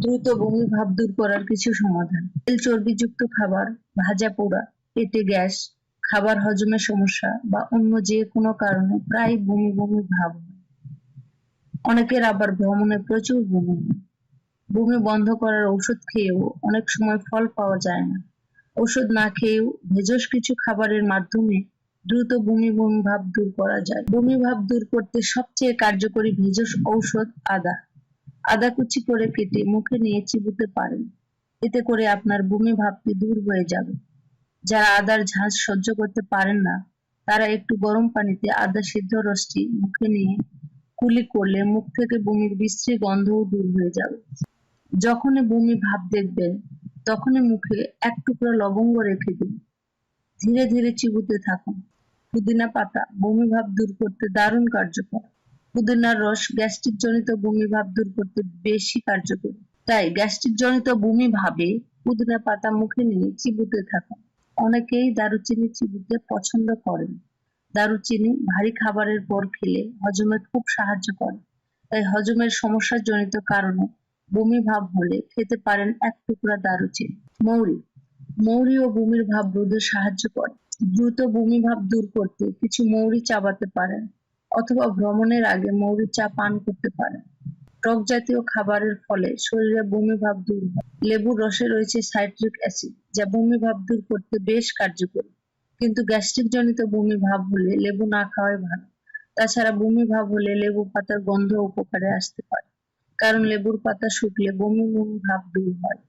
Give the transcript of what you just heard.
দ্রুত বমি ভাব দূর করার কিছু সমাধান। তেল চর্বিযুক্ত খাবার, ভাজা পোড়া, পেটে গ্যাস, খাবার হজমের সমস্যা বা অন্য যে কোনো কারণে প্রায় বমি বমি ভাব হয়। অনেকের আবার ভ্রমণে প্রচুর বমি বমি বন্ধ করার ঔষধ খেয়েও অনেক সময় ফল পাওয়া যায় না। ওষুধ না খেয়েও ভেষজ কিছু খাবারের মাধ্যমে দ্রুত বমি বমি ভাব দূর করা যায়। বমি ভাব দূর করতে সবচেয়ে কার্যকরী ভেষজ ঔষধ আদা। আদা কুচি করে কেটে মুখে নিয়ে চিবুতে পারেন। এতে করে আপনার বমি ভাবটি দূর হয়ে যাবে। যারা আদার ঝাঁজ সহ্য করতে পারেন না, তারা একটু গরম পানিতে আদা সিদ্ধ রসটি মুখে নিয়ে কুলি করলে মুখ থেকে বমির বিশ্রী গন্ধও দূর হয়ে যাবে। যখনই বমি ভাব দেখবেন, তখনই মুখে এক টুকরা লবঙ্গ রেখে দিন। ধীরে ধীরে চিবুতে থাকুন। পুদিনা পাতা বমি ভাব দূর করতে দারুণ কার্যকর। পুদিনার রস গ্যাস্ট্রিক জনিত বমি ভাব দূর করতে বেশি কার্যকরী। তাই গ্যাস্ট্রিক জনিত বমি ভাবে পুদিনা পাতা মুখে নিয়ে চিবুতে থাকুন। অনেকেই দারুচিনি চিবিতে পছন্দ করেন। দারুচিনি ভারী খাবারের পর খেলে হজমে খুব সাহায্য করে। তাই হজমের সমস্যা জনিত কারণে বমি ভাব হলে খেতে পারেন এক টুকরা দারুচিনি। মৌরি। মৌরি ও বমির ভাব রোধে সাহায্য করে। দ্রুত বমি ভাব দূর করতে কিছু মৌরি চাবাতে পারেন। অথবা ভ্রমণের আগে মৌরি চা পান করতে পারেন। টক জাতীয় খাবারের ফলে শরীরে বমি ভাব দূর হয়। লেবুর রসে রয়েছে সাইট্রিক অ্যাসিড, যা বমি ভাব দূর করতে বেশ কার্যকরী। কিন্তু গ্যাস্ট্রিক জনিত বমি ভাব হলে লেবু না খাওয়াই ভালো। তাছাড়া বমি ভাব হলে লেবু পাতার গন্ধ উপকারে আসতে পারে। কারণ লেবুর পাতা শুকলে বমি বমি ভাব দূর হয়।